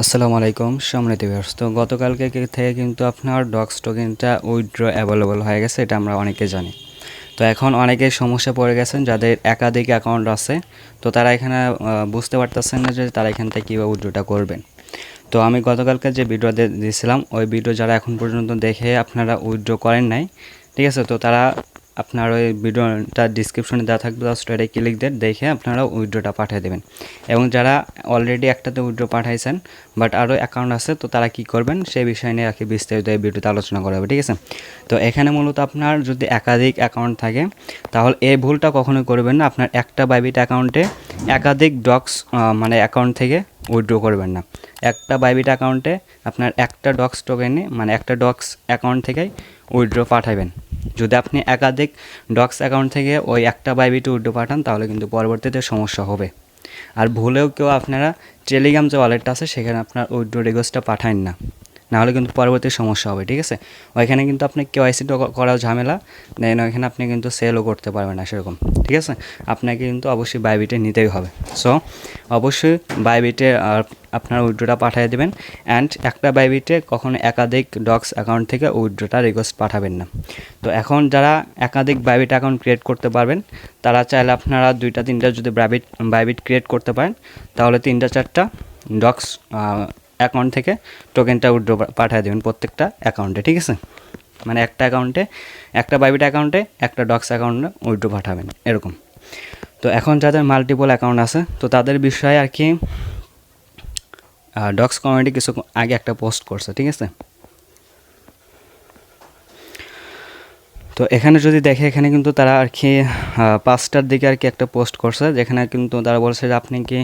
আসসালামু আলাইকুম, সম্মানিত ভিউয়ার্স তো গতকালকে থেকে কিন্তু আপনার ডক্স টোকেনটা উইথড্র অ্যাভেলেবল হয়ে গেছে, এটা আমরা অনেকে জানি। তো এখন অনেকেই সমস্যা পড়ে গেছেন, যাদের একাধিক অ্যাকাউন্ট আছে, তো তারা এখানে বুঝতে পারতেছেন না যে তারা এখান থেকে কীভাবে উইথড্রটা করবেন। তো আমি গতকালকে যে ভিডিও দিয়েছিলাম ওই ভিডিও যারা এখন পর্যন্ত দেখে আপনারা উইথড্র করেন নাই, ঠিক আছে? তো তারা আপনার ওই ভিডিওটা ডিসক্রিপশনে দেওয়া থাকবে জাস্ট এটা ক্লিক দিয়ে দেখে আপনারা উইথড্রটা পাঠিয়ে দেবেন। এবং যারা অলরেডি একটাতে উইথড্র পাঠাইছেন বাট আরও অ্যাকাউন্ট আছে, তো তারা কি করবেন? সেই বিষয় নিয়ে আর কি বিস্তারিত এই ভিডিওতে আলোচনা করা হবে, ঠিক আছে? তো এখানে মূলত আপনার যদি একাধিক অ্যাকাউন্ট থাকে, তাহলে এই ভুলটা কখনোই করবেন না। আপনার একটা বাইবিট অ্যাকাউন্টে একাধিক ডক্স মানে অ্যাকাউন্ট থেকে উইথড্র করবেন না। একটা বাইবিট অ্যাকাউন্টে আপনার একটা ডক্স টোকেনে মানে একটা ডক্স অ্যাকাউন্ট থেকেই উইথড্র পাঠাবেন। যদি আপনি একাধিক ডক্স অ্যাকাউন্ট থেকে ওই একটা বাইবিটি উড্ডো পাঠান, তাহলে কিন্তু পরবর্তীতে সমস্যা হবে। আর ভুলেও কেউ আপনারা টেলিগ্রাম যে ওয়ালেটটা আছে, সেখানে আপনার উইড্রো রিকোয়েস্টটা পাঠান না। নাহলে কিন্তু পরবর্তী সমস্যা হবে, ঠিক আছে? ওইখানে কিন্তু আপনি কেওয়াইসি করা ঝামেলা দেন ওইখানে আপনি কিন্তু সেলও করতে পারবেন না সেরকম, ঠিক আছে? আপনাকে কিন্তু অবশ্যই বাইবিটে নিতেই হবে। সো অবশ্যই বাইবিটে আপনার উইড্রোটা পাঠিয়ে দেবেন অ্যান্ড একটা বাইবিটে কখনো একাধিক ডক্স অ্যাকাউন্ট থেকে উইথড্রটা রিকোয়েস্ট পাঠাবেন না। তো এখন যারা একাধিক বাইবিট অ্যাকাউন্ট ক্রিয়েট করতে পারবেন, তারা চাইলে আপনারা দুইটা, তিনটা যদি বাইবিট বাইবিট ক্রিয়েট করতে পারেন, তাহলে তিনটা, চারটা ডক্স অ্যাকাউন্ট থেকে টোকেনটা উইড্রো পাঠিয়ে দেবেন প্রত্যেকটা অ্যাকাউন্টে ঠিক আছে? মানে একটা অ্যাকাউন্টে একটা বাইবিট অ্যাকাউন্টে একটা ডক্স অ্যাকাউন্টে উইড্রো পাঠাবেন, এরকম। তো এখন যাদের মাল্টিপল অ্যাকাউন্ট আছে, তো তাদের বিষয়ে আর কি ডক্স কমিউনিটি কিছু আগে একটা পোস্ট করছে, ঠিক আছে? তো এখানে যদি দেখে, এখানে কিন্তু তারা আর কি পাঁচটার দিকে আর কি একটা পোস্ট করছে, যেখানে কিন্তু তারা বলছে যে আপনি কি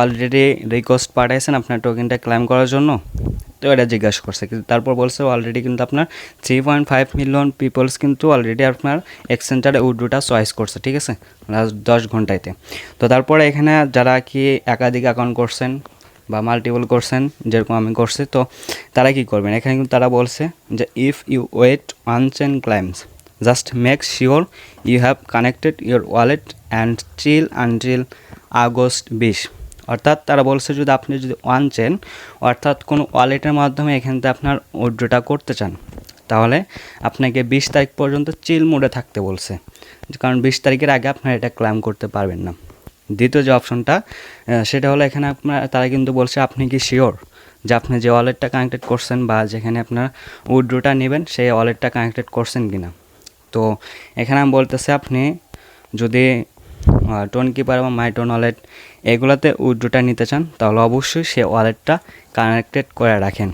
অলরেডি রিকোয়েস্ট পাঠাইছেন আপনার টোকেনটা ক্লাইম করার জন্য? তো এটা জিজ্ঞাসা করছে। কিন্তু তারপর বলছে অলরেডি কিন্তু আপনার three point five million peoples কিন্তু অলরেডি আপনার এক্সচেঞ্জারে উড্রোটা চয়েস করছে, ঠিক আছে? দশ ঘন্টাইতে। তো তারপরে এখানে যারা কি একাধিক অ্যাকাউন্ট করছেন বা মাল্টিপল করছেন যেরকম আমি করছি, তো তারা কি করবেন? এখানে কিন্তু তারা বলছে যে if you wait unchain claims just make sure you have connected your wallet and chill until August বিশ অর্থাৎ তারা বলছে, যদি আপনি যদি ওয়ান চেন অর্থাৎ কোনো ওয়ালেটের মাধ্যমে এখান থেকে আপনার উইথড্রটা করতে চান, তাহলে আপনাকে বিশ তারিখ পর্যন্ত চিল মোডে থাকতে বলছে। কারণ বিশ তারিখের আগে আপনার এটা ক্লাইম করতে পারবেন না। দ্বিতীয় যে অপশনটা সেটা হলো এখানে আপনার, তারা কিন্তু বলছে আপনি কি শিওর যে আপনি যে ওয়ালেটটা কানেক্টেড করছেন বা যেখানে আপনার উইড্রোটা নেবেন, সেই ওয়ালেটটা কানেক্টেড করছেন কি না তো এখানে আমি বলতেছি আপনি যদি টোন কিপার বা মাই টোন ওয়ালেট এগুলোতে উইড্রোটা নিতে চান, তাহলে অবশ্যই সে ওয়ালেটটা কানেক্টেড করে রাখেন।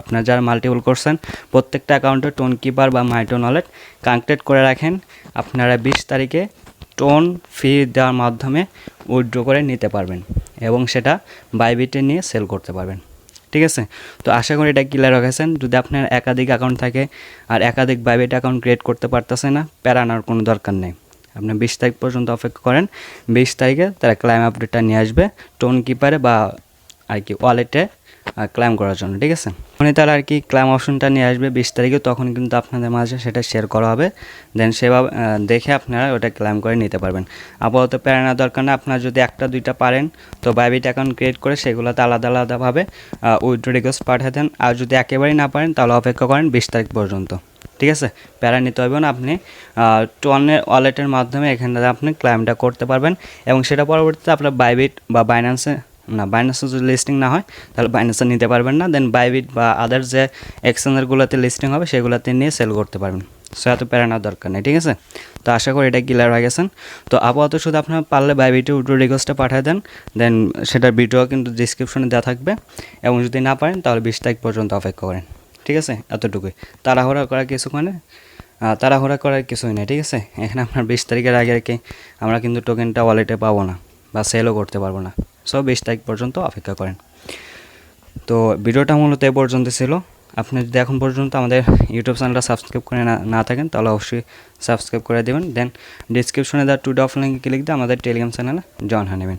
আপনার যারা মাল্টিপল করছেন, প্রত্যেকটা অ্যাকাউন্টে টোন কিপার বা মাইটোন ওয়ালেট কানেক্টেড করে রাখেন। আপনারা বিশ তারিখে টোন ফি দেওয়ার মাধ্যমে উইথড্র করে নিতে পারবেন এবং সেটা বাইবিটে নিয়ে সেল করতে পারবেন। ঠিক আছে? তো আশা করি এটা ক্লিয়ার রাখেছেন যদি আপনার একাধিক অ্যাকাউন্ট থাকে আর একাধিক বাইবিট অ্যাকাউন্ট ক্রিয়েট করতে পারতেছে না প্যারানোর কোনো দরকার নেই। আপনি বিশ তারিখ পর্যন্ত অপেক্ষা করেন। বিশ তারিখে তারা ক্লাইম আপডেটটা নিয়ে আসবে। টোন কিপারে বা আর কি ওয়ালেটে ক্লাইম করার জন্য, ঠিক আছে? তখনই তারা আর কি ক্লাইম অপশনটা নিয়ে আসবে বিশ তারিখে, তখন কিন্তু আপনাদের মাঝে সেটা শেয়ার করা হবে। দেন সেভাবে দেখে আপনারা ওটা ক্লাইম করে নিতে পারবেন। আপাতত প্যারানা দরকার না, আপনার যদি একটা, দুইটা পারেন, তো বাইবিট অ্যাকাউন্ট ক্রিয়েট করে সেগুলোতে আলাদা, আলাদাভাবে উইথড্র রিকোয়েস্ট পাঠিয়ে দেন। আর যদি একেবারেই না পারেন, তাহলে অপেক্ষা করেন বিশ তারিখ পর্যন্ত, ঠিক আছে? প্যারা নিতে হবে না আপনি টোনের ওয়ালেটের মাধ্যমে এখানে আপনি ক্লাইমটা করতে পারবেন। এবং সেটা পরবর্তীতে আপনার বাইবিট বা বাইন্যান্সে না বাইন্যান্সে যদি লিস্টিং না হয় তাহলে বাইন্যান্সে নিতে পারবেন না। দেন বাইবিট বা আদার যে এক্সচেঞ্জারগুলোতে লিস্টিং হবে সেগুলোতে নিয়ে সেল করতে পারবেন। সো এত প্যারা দরকার নেই ঠিক আছে? তো আশা করি এটা ক্লিয়ার হয়ে গেছেন তো আপাতত শুধু আপনার পারলে বাইবিটে উইড্রো রিকোয়েস্টটা পাঠিয়ে দেন। দেন সেটার ভিডিও কিন্তু ডিসক্রিপশনে দেওয়া থাকবে। এবং যদি না পারেন তাহলে বিশ তারিখ পর্যন্ত অপেক্ষা করেন ঠিক আছে? এতটুকুই। তাড়াহুড়া করা কিছুক্ষণে আহ, তাড়াহুড়া করার কিছুই নেই ঠিক আছে? এখানে আপনার বিশ তারিখের আগে আর আমরা কিন্তু টোকেনটা ওয়ালেটে পাবো না বা সেলও করতে পারব না। সো বিশ তারিখ পর্যন্ত অপেক্ষা করেন। তো ভিডিওটা মূলত এ পর্যন্ত ছিল। আপনি যদি এখন পর্যন্ত আমাদের ইউটিউব চ্যানেলটা সাবস্ক্রাইব করে না না থাকেন, তাহলে অবশ্যই সাবস্ক্রাইব করে দেবেন। দেন ডিসক্রিপশনে দেওয়া টু ডফ লিঙ্কে ক্লিক দিয়ে আমাদের টেলিগ্রাম চ্যানেলে জয়েন হয়ে নেবেন।